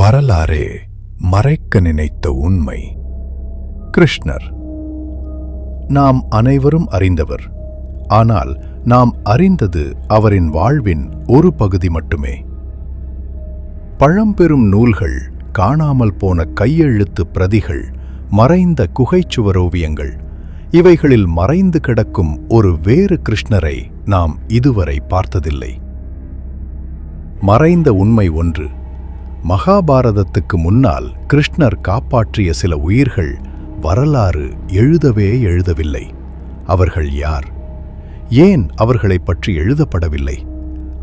வரலாறே மறைக்க நினைத்த உண்மை. கிருஷ்ணர். நாம் அனைவரும் அறிந்தவர். ஆனால் நாம் அறிந்தது அவரின் வாழ்வின் ஒரு பகுதி மட்டுமே. பழம்பெரும் நூல்கள் காணாமல் போன கையெழுத்து பிரதிகள் மறைந்த குகைச்சுவரோவியங்கள் இவைகளில் மறைந்து கிடக்கும் ஒரு வேறு கிருஷ்ணரை நாம் இதுவரை பார்த்ததில்லை. மறைந்த உண்மை ஒன்று மகாபாரதத்துக்கு முன்னால் கிருஷ்ணர் காப்பாற்றிய சில உயிர்கள் வரலாறு எழுதவே எழுதவில்லை. அவர்கள் யார்? ஏன் அவர்களைப் பற்றி எழுதப்படவில்லை?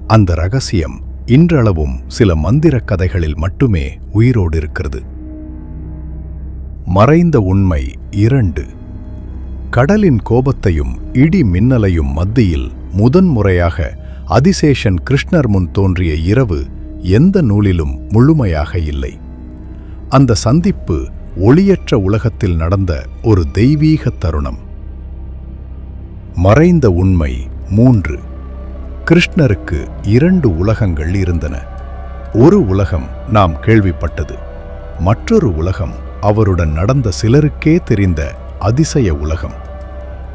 அந்த ரகசியம் இன்றளவும் சில மந்திரக் கதைகளில் மட்டுமே உயிரோடு இருக்கிறது மறைந்த உண்மை இரண்டு. கடலின் கோபத்தையும் இடி மின்னலையும் மத்தியில் முதன்முறையாக அதிசேஷன் கிருஷ்ணர் முன் தோன்றிய இரவு எந்த நூலிலும் முழுமையாக இல்லை. அந்த சந்திப்பு ஒளியற்ற உலகத்தில் நடந்த ஒரு தெய்வீக தருணம். மறைந்த உண்மை மூன்று. கிருஷ்ணருக்கு இரண்டு உலகங்கள் இருந்தன. ஒரு உலகம் நாம் கேள்விப்பட்டது. மற்றொரு உலகம் அவருடன் நடந்த சிலருக்கே தெரிந்த அதிசய உலகம்.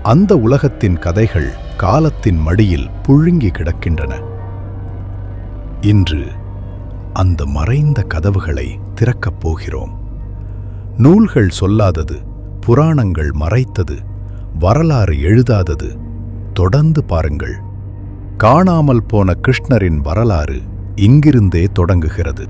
அந்த உலகத்தின் கதைகள் காலத்தின் மடியில் புழுங்கி கிடக்கின்றன. இன்று அந்த மறைந்த கதவுகளை திறக்கப் போகிறோம். நூல்கள் சொல்லாதது புராணங்கள் மறைத்தது வரலாறு எழுதாதது. தொடர்ந்து பாருங்கள். காணாமல் போன கிருஷ்ணரின் வரலாறு இங்கிருந்தே தொடங்குகிறது.